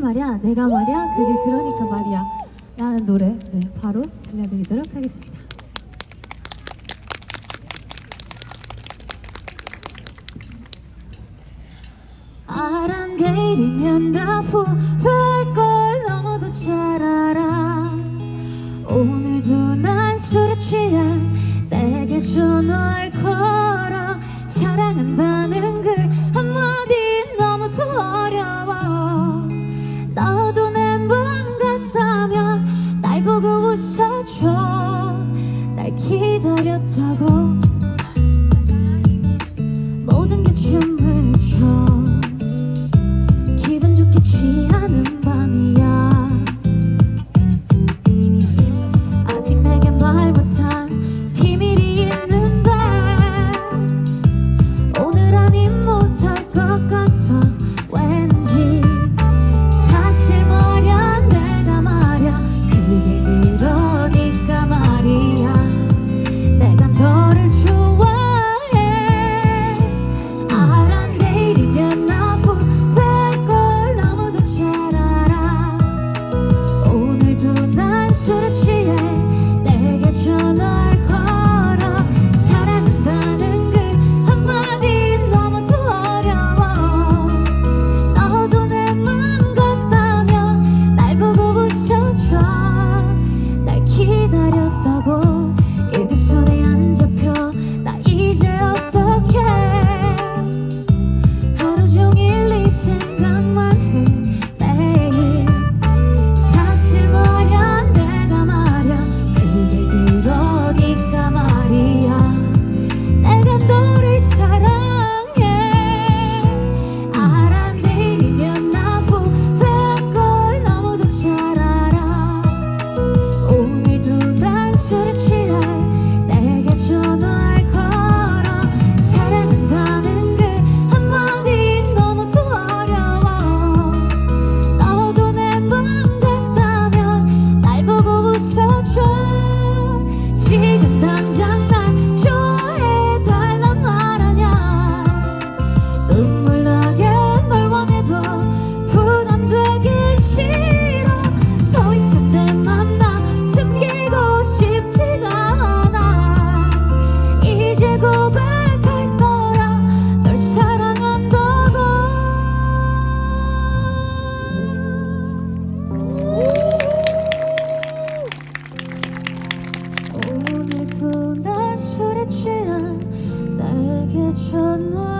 말이야 내가 말이야 그게 그러니까 말이야. 라는 노래 네, 바로 들려드리도록 하겠습니다. 아란 게이면 나후 내게 전화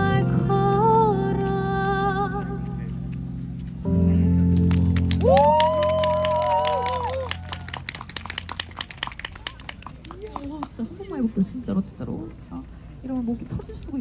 진짜로 진짜로. 아, 이러면 목이 터질 수가 있어